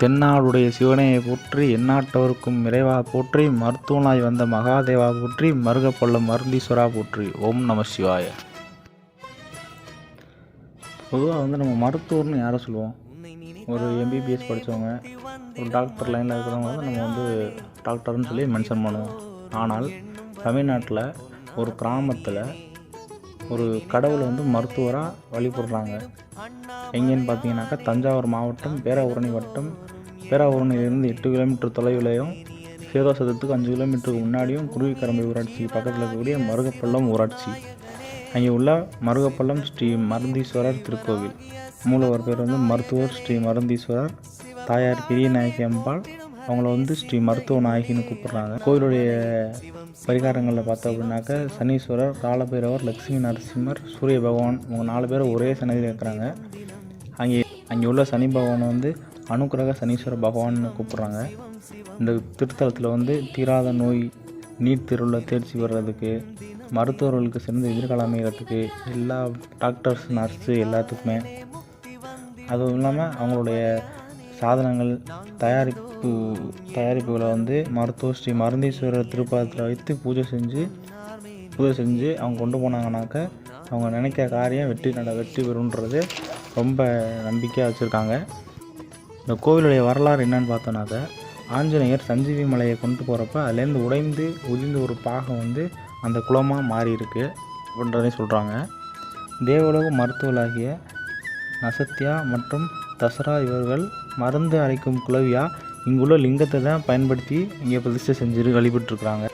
தென்னாடுடைய சிவனையை போற்றி எந்நாட்டவருக்கும் இறைவா போற்றி மருத்துவனாய் வந்த மகாதேவா போற்றி மருகப்பள்ளம் மருந்தீஸ்வரா போற்றி. ஓம் நம சிவாய. பொதுவாக வந்து நம்ம மருத்துவர்னு யாரை சொல்லுவோம்? ஒரு எம்பிபிஎஸ் படித்தவங்க ஒரு டாக்டர் லைனில் இருக்கிறவங்க வந்து நம்ம வந்து டாக்டர்னு சொல்லி மென்ஷன் பண்ணுவோம். ஆனால் தமிழ்நாட்டில் ஒரு கிராமத்தில் ஒரு கடவுளை வந்து மருத்துவராக வழிபடுறாங்க. எங்கேன்னு பார்த்தீங்கன்னாக்கா தஞ்சாவூர் மாவட்டம் பேராவூரணி வட்டம். பேராவூரணியிலிருந்து எட்டு கிலோமீட்டர் தொலைவிலையும் சேதோசதத்துக்கு அஞ்சு கிலோமீட்டருக்கு முன்னாடியும் குருவிக்கரம்பை ஊராட்சி பக்கத்தில் இருக்கக்கூடிய மருகப்பள்ளம் ஊராட்சி. அங்கே உள்ள மருகப்பள்ளம் ஸ்ரீ மருந்தீஸ்வரர் திருக்கோவில். மூலவர் பேர் வந்து மருத்துவர் ஸ்ரீ மருந்தீஸ்வரர். தாயார் பெரிய நாயகி அம்பாள். அவங்கள வந்து ஸ்ரீ மருத்துவ நாயகின்னு கூப்பிடுறாங்க. கோயிலுடைய பரிகாரங்களில் பார்த்தோம் அப்படின்னாக்க சனீஸ்வரர் காலபைரவர் லக்ஷ்மி நரசிம்மர் சூரிய பகவான் இவங்க நாலு பேரும் ஒரே சன்னதியில் இருக்கிறாங்க. அங்கே அங்கே உள்ள சனி பகவானை வந்து அனுக்கிரக சனீஸ்வர பகவான்னு கூப்பிட்றாங்க. இந்த திருத்தலத்தில் வந்து தீராத நோய் நீட் திருவிழா தேர்ச்சி பெறுறதுக்கு மருத்துவர்களுக்கு சிறந்த எதிர்கால அமைகிறதுக்கு எல்லா டாக்டர்ஸ் நர்ஸு எல்லாத்துக்குமே. அதுவும் இல்லாமல் அவங்களுடைய சாதனங்கள் தயாரிப்பு தயாரிப்புகளை வந்து மருத்துவ ஸ்ரீ மருந்தீஸ்வரர் திருப்பாதத்தில் வைத்து பூஜை செஞ்சு பூஜை செஞ்சு அவங்க கொண்டு போனாங்கனாக்க அவங்க நினைக்கிற காரியம் வெற்றி நட வெற்றி பெறுன்றது ரொம்ப நம்பிக்கையாக வச்சுருக்காங்க. இந்த கோவிலுடைய வரலாறு என்னன்னு பார்த்தோன்னாக்க ஆஞ்சநேயர் சஞ்சீவி மலையை கொண்டு போகிறப்ப அதுலேருந்து உடைந்து உதிர்ந்த ஒரு பாகம் வந்து அந்த குளமாக மாறி இருக்கு அப்படின்றதையும் சொல்கிறாங்க தேவலோக மருத்துவர்களாகிய நசத்யா மற்றும் தசரா இவர்கள் மருந்து அரைக்கும் குலவியாக இங்குள்ள லிங்கத்தை தான் பயன்படுத்தி இங்கே பிரதிஷ்டை செஞ்சு வழிபட்டுருக்குறாங்க.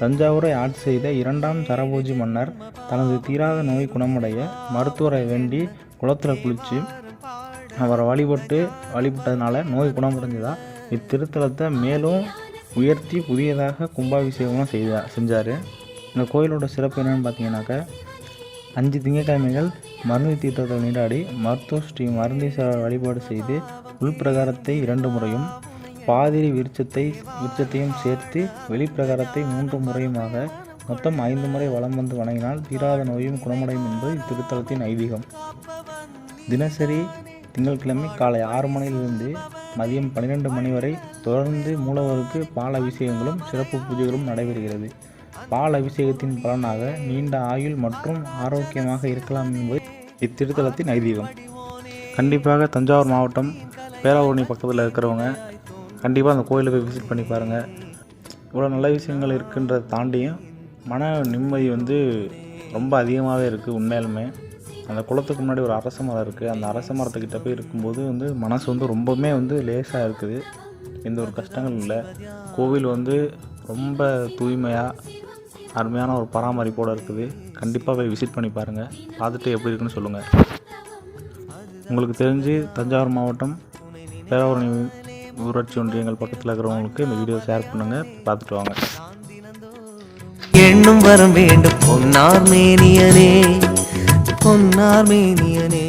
தஞ்சாவூரை ஆட்சி செய்த இரண்டாம் சரபோஜி மன்னர் தனது தீராத நோய் குணமடைய மருத்துவரை வேண்டி குளத்தில் குளித்து அவரை வழிபட்டு வழிபட்டதுனால நோய் குணமடைஞ்சதா? இத்திருத்தலத்தை மேலும் உயர்த்தி புதியதாக கும்பாபிஷேகமும் செய்தா செஞ்சார். இந்த கோயிலோட சிறப்பு என்னென்னு பார்த்தீங்கன்னாக்கா அஞ்சு திங்கட்கிழமைகள் மருந்து தீர்த்தத்தை நீராடி மருத்துவ ஸ்ரீ மருந்தீஸ்வரர் வழிபாடு செய்து உள்பிரகாரத்தை இரண்டு முறையும் பாதிரி விருட்சத்தை விருட்சத்தையும் சேர்த்து வெளிப்பிரகாரத்தை மூன்று முறையுமாக மொத்தம் ஐந்து முறை வலம் வந்து வணங்கினால் தீராத நோயும் குணமடையும் என்பது இத்திருத்தலத்தின் ஐதீகம். தினசரி திங்கட்கிழமை காலை ஆறு மணியிலிருந்து மதியம் பன்னிரெண்டு மணி வரை தொடர்ந்து மூலவருக்கு பால் அபிஷேகங்களும் சிறப்பு பூஜைகளும் நடைபெறுகிறது. பால் அபிஷேகத்தின் பலனாக நீண்ட ஆயுள் மற்றும் ஆரோக்கியமாக இருக்கலாம் என்பது இத்திருத்தலத்தின் ஐதீகம். கண்டிப்பாக தஞ்சாவூர் மாவட்டம் பேராவூரணி பக்கத்தில் இருக்கிறவங்க கண்டிப்பாக அந்த கோயிலை போய் விசிட் பண்ணி பாருங்கள் இவ்வளோ நல்ல விஷயங்கள் இருக்குன்றதை தாண்டியும் மன நிம்மதி வந்து ரொம்ப அதிகமாகவே இருக்குது உண்மையாலுமே. அந்த குளத்துக்கு முன்னாடி ஒரு அரச மரம் இருக்குது அந்த அரச மரத்துக்கிட்ட போய் இருக்கும்போது வந்து மனசு வந்து ரொம்பவுமே வந்து லேசாக இருக்குது. எந்த ஒரு கஷ்டங்களும் இல்லை. கோவில் வந்து ரொம்ப தூய்மையாக அருமையான ஒரு பராமரிப்போடு இருக்குது. கண்டிப்பாக போய் விசிட் பண்ணி பாருங்கள் பார்த்துட்டு எப்படி இருக்குன்னு சொல்லுங்கள் உங்களுக்கு தெரிஞ்சு தஞ்சாவூர் மாவட்டம் பேராவூரணி ஊராட்சி ஒன்றியங்கள் பக்கத்தில் இருக்கிறவங்களுக்கு இந்த வீடியோ ஷேர் பண்ணுங்கள் பார்த்துட்டு வாங்க. எண்ணும் வரம் வேண்டும். பொன்னார் மேனியனே பொன்னார் மேனியனே.